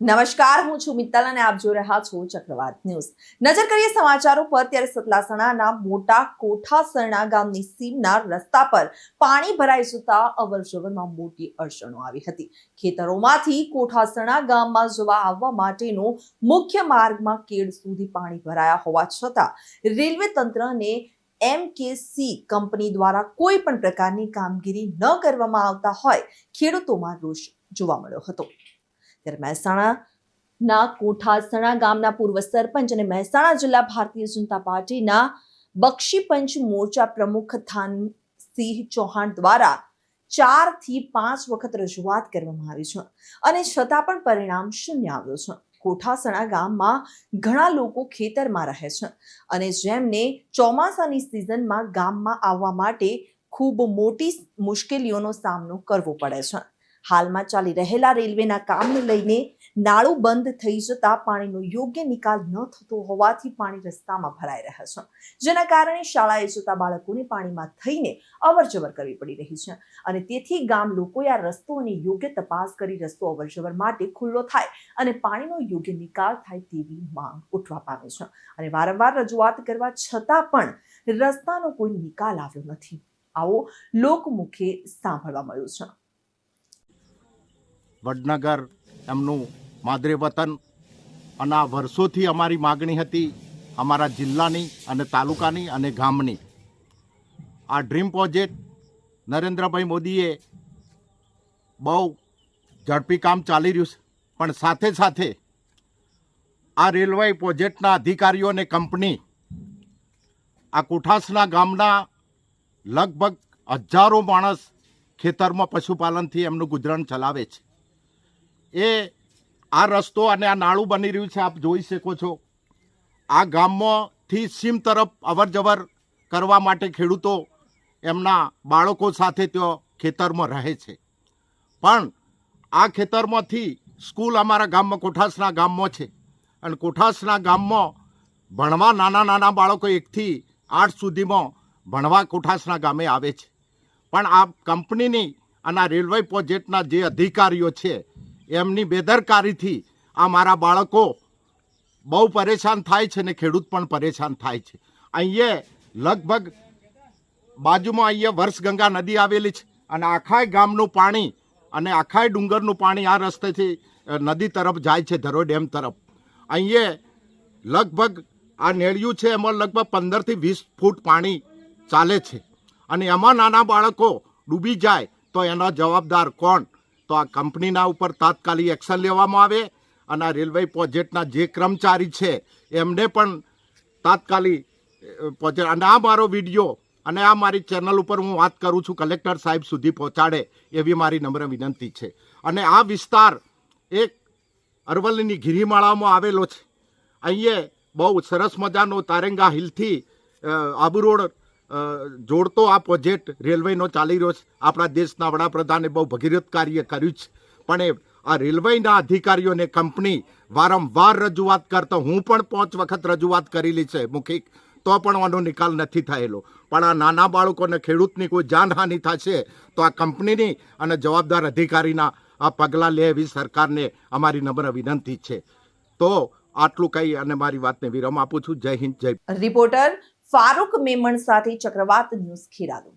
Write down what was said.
નમસ્કાર, હું છું મિત્તલ અને આપ જોઈ રહ્યા છો ચક્રવાત ન્યૂઝ. નજર કરીએ સમાચારો પર, ત્યારે સતલાસણાના મોટા કોઠાસરણા ગામની સીમના રસ્તા પર પાણી ભરાઈ જતા અવરજવરમાં મોટી અડચણો આવી હતી. ખેતરોમાંથી કોઠાસરણા ગામમાં જવા આવવા માટેનો મુખ્ય માર્ગમાં કેડ સુધી પાણી ભરાયા હોવા છતાં, રેલવે તંત્રને એમકેસી કંપની દ્વારા કોઈ પણ પ્રકારની કામગીરી ન કરવામાં આવતા હોય, ખેડૂતોમાં રોષ જોવા મળ્યો હતો. ત્યારે મહેસાણાના કોઠાસણા ગામના પૂર્વ સરપંચ અને મહેસાણા જિલ્લા ભારતીય જનતા પાર્ટીના બક્ષીપંચ મોરચા પ્રમુખ થાનસિંહ ચૌહાણ દ્વારા ચારથી પાંચ વખત રજૂઆત કરવામાં આવી છે અને છતાં પણ પરિણામ શૂન્ય આવ્યું છે. કોઠાસણા ગામમાં ઘણા લોકો ખેતરમાં રહે છે અને જેમને ચોમાસાની સિઝનમાં ગામમાં આવવા માટે ખૂબ મોટી મુશ્કેલીઓનો સામનો કરવો પડે છે. હાલમાં ચાલી રહેલા રેલવેના કામને લઈને નાળું બંધ થઈ જતા પાણીનો યોગ્ય નિકાલ ન થતો હોવાથી પાણી રસ્તામાં ભરાઈ રહ્યા છે. જેના કારણે શાળાએ જતા બાળકોને પાણીમાં થઈને અવરજવર કરવી પડી રહી છે અને તેથી ગામ લોકોએ આ રસ્તોની યોગ્ય તપાસ કરી રસ્તો અવરજવર માટે ખુલ્લો થાય અને પાણીનો યોગ્ય નિકાલ થાય તેવી માંગ ઉઠવા પામે છે. અને વારંવાર રજૂઆત કરવા છતાં પણ રસ્તાનો કોઈ નિકાલ આવ્યો નથી. આવો લોકમુખે સાંભળવા મળ્યું છે. વડનગર એમનું માદરે વતન. અને આ વર્ષોથી અમારી માગણી હતી અમારા જિલ્લાની અને તાલુકાની અને ગામની. આ ડ્રીમ પ્રોજેક્ટ નરેન્દ્રભાઈ મોદીએ બહુ ઝડપી કામ ચાલી રહ્યું છે. પણ સાથે સાથે આ રેલવે પ્રોજેક્ટના અધિકારીઓ અને કંપની આ કોઠાસના ગામના લગભગ હજારો માણસ ખેતરમાં પશુપાલનથી એમનું ગુજરાન ચલાવે છે. એ આ રસ્તો અને આ નાળું બની રહ્યું છે, આપ જોઈ શકો છો. આ ગામમાંથી સીમ તરફ અવર જવર કરવા માટે ખેડૂતો એમના બાળકો સાથે ત્યાં ખેતરમાં રહે છે. પણ આ ખેતરમાંથી સ્કૂલ અમારા ગામમાં, કોઠાસના ગામમાં છે. અને કોઠાસના ગામમાં ભણવા નાના નાના બાળકો એકથી આઠ સુધીમાં ભણવા કોઠાસના ગામે આવે છે. પણ આ કંપનીની અને આ રેલવે પ્રોજેક્ટના જે અધિકારીઓ છે એમની બેદરકારીથી આ મારા બાળકો બહુ પરેશાન થાય છે ને ખેડૂત પણ પરેશાન થાય છે. અહીંયા લગભગ બાજુમાં અહીંયા વર્ષગંગા નદી આવેલી છે અને આખાય ગામનું પાણી અને આખાય ડુંગરનું પાણી આ રસ્તેથી નદી તરફ જાય છે, ધરો ડેમ તરફ. અહીંયા લગભગ આ નેળિયું છે, એમાં લગભગ પંદરથી વીસ ફૂટ પાણી ચાલે છે. અને એમાં નાના બાળકો ડૂબી જાય તો એનો જવાબદાર કોણ? તો આ કંપનીના ઉપર તાત્કાલિક એક્શન લેવામાં આવે અને આ રેલવે પ્રોજેક્ટના જે કર્મચારી છે, એમને પણ તાત્કાલિક પ્રોજેક્ટ. અને આ મારો વીડિયો અને આ મારી ચેનલ ઉપર હું વાત કરું છું કલેક્ટર સાહેબ સુધી પહોંચાડે એવી મારી નમ્ર વિનંતી છે. અને આ વિસ્તાર એક અરવલ્લીની ગિરિમાળામાં આવેલો છે. અહીંયા બહુ સરસ મજાનો તારેંગા હિલથી આબુ રોડ જોડતો આ પ્રોજેક્ટ રેલવેનો ચાલી રહ્યો છે. આપણા દેશના વડાપ્રધાને બહુ ભગીરથ કાર્ય કર્યું છે. પણ એ, આ રેલવેના અધિકારીઓને કંપની વારંવાર રજૂઆત કરતો, હું પણ પાંચ વખત રજૂઆત કરેલી છે મુખિક, તો પણ આનો નિકાલ નથી થયેલો. પણ આ નાના બાળકોને ખેડૂતની કોઈ જાનહાનિ થશે, તો આ કંપનીની અને જવાબદાર અધિકારીના આ પગલાં લે એવી સરકારને અમારી નમ્ર વિનંતી છે. તો આટલું કહી અને મારી વાતને વિરામ આપું છું. જય હિન્દ, જય રિપોર્ટર ફારૂક મેમણ સાથે ચક્રવાત ન્યૂઝ ખેરાલુ.